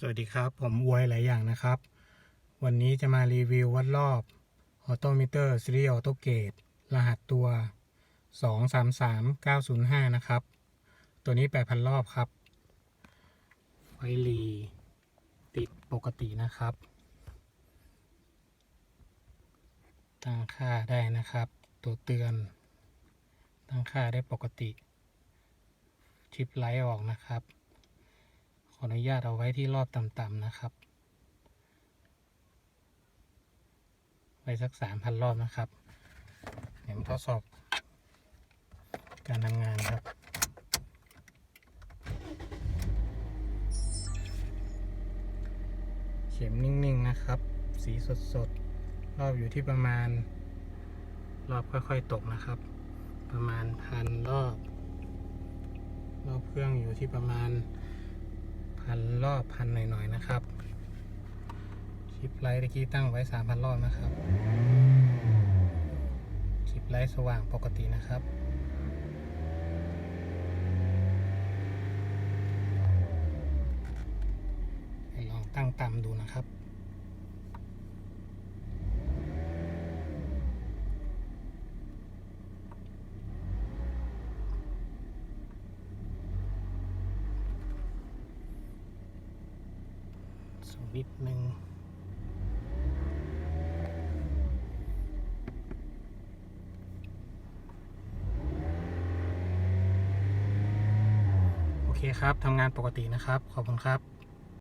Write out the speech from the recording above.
สวัสดีครับ ผมอวยหลายอย่างนะครับ วันนี้จะมารีวิววัดรอบออโตมิเตอร์ซีรีส์ออโตเกตรหัสตัว 233905 นะครับ ตัวนี้ 8,000 รอบครับ ไฟหลีติดปกตินะครับ ตั้งค่าได้นะครับ ตัวเตือน ตั้งค่าได้ปกติ ชิปไลท์ออกนะครับ ขออนุญาตเอาไว้ที่รอบต่ำๆนะครับ ไว้สักสามพันรอบนะครับเดี๋ยวมทดสอบ การทำงานครับเข็มนิ่งๆนะครับ สีสดๆ รอบอยู่ที่ประมาณ รอบค่อยๆตกนะครับ ประมาณพันรอบ รอบเครื่องอยู่ที่ประมาณ รอบพันหน่อยๆนะครับ คลิปไลท์ตะกี้ตั้งไว้3,000รอบนะครับ คลิปไลท์สว่างปกตินะครับลองตั้งต่ำดูนะครับ วิตช์หนึ่งโอเคครับทำงานปกตินะครับ ขอบคุณครับ